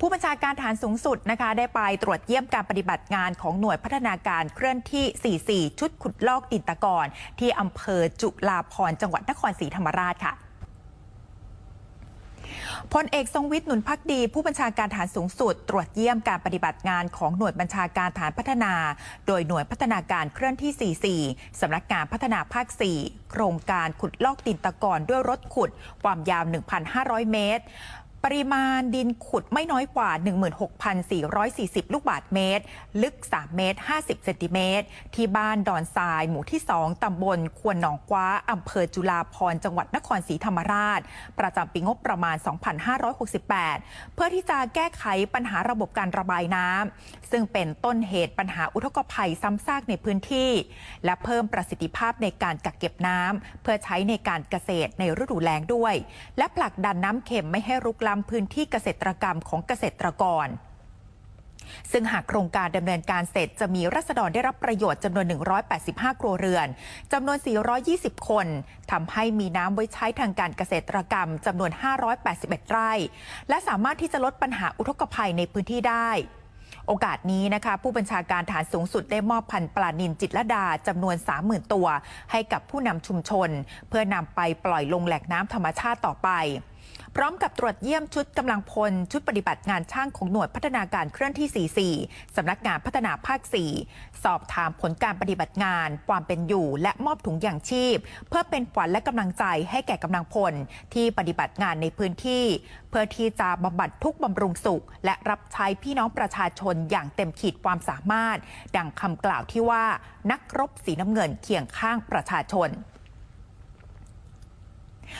ผู้บัญชาการฐานสูงสุดนะคะ ได้ไปตรวจเยี่ยมการปฏิบัติงานของหน่วยพัฒนาการเคลื่อนที่ 44 ชุดขุดลอกดินตะกอนที่อำเภอจุฬาภรจังหวัดนครศรีธรรมราชค่ะพลเอกทรงวิทย์หนุนพักดี ผู้บัญชาการฐานสูงสุด ตรวจเยี่ยมการปฏิบัติงานของหน่วยบัญชาการฐานพัฒนา โดยหน่วยพัฒนาการเคลื่อนที่ 44 สำนักงานพัฒนาภาค 4 โครงการขุดลอกดินตะกอนด้วยรถขุดความยาว 1,500 เมตร ปริมาณดินขุดไม่น้อยกว่า 16,440 ลูกบาทเมตร ลึก 3 เมตร 50 เซนติเมตร ที่บ้านดอนทราย หมู่ที่ 2 ตำบลควนหนองกว้า อำเภอจุฬาภรจังหวัดนครศรีธรรมราช ประจำปีงบประมาณ 2568 เพื่อที่จะแก้ไขปัญหาระบบการระบายน้ำ ซึ่งเป็นต้นเหตุปัญหาอุทกภัยซ้ำซากในพื้นที่ และเพิ่มประสิทธิภาพในการกักเก็บน้ำเพื่อใช้ในการเกษตรในฤดูแล้งด้วย และผลักดันน้ำเค็มไม่ให้รุกลำพื้นที่เกษตรกรรมของเกษตรกร ซึ่งหากโครงการดำเนินการเสร็จจะมีรัษฎรได้รับประโยชน์จำนวน 185 ครัวเรือนจำนวน 420 คนทำให้มีน้ำไว้ใช้ทางการเกษตรกรรมจำนวน 581 ไร่ และสามารถที่จะลดปัญหาอุทกภัยในพื้นที่ได้โอกาสนี้นะคะผู้บัญชาการฐานสูงสุดได้มอบพันธุ์ปลานินจิตรลดาจำนวน 30,000 ตัว ให้กับผู้นำชุมชน เพื่อนำไปปล่อยลงแหล่งน้ำธรรมชาติต่อไป พร้อมกับตรวจเยี่ยมชุดกำลังพล ชุดปฏิบัติงานช่างของหน่วยพัฒนาการเคลื่อนที่ 44 สำนักงานพัฒนาภาค 4 สอบถามผลการปฏิบัติงาน ความเป็นอยู่ และมอบถุงยางชีพ เพื่อเป็นขวัญและกำลังใจให้แก่กำลังพล ที่ปฏิบัติงานในพื้นที่ เพื่อที่จะบำบัดทุกบำรุงสุข และรับใช้พี่น้องประชาชนอย่างเต็มขีดความสามารถ ดังคำกล่าวที่ว่านักรบสีน้ำเงินเคียงข้างประชาชน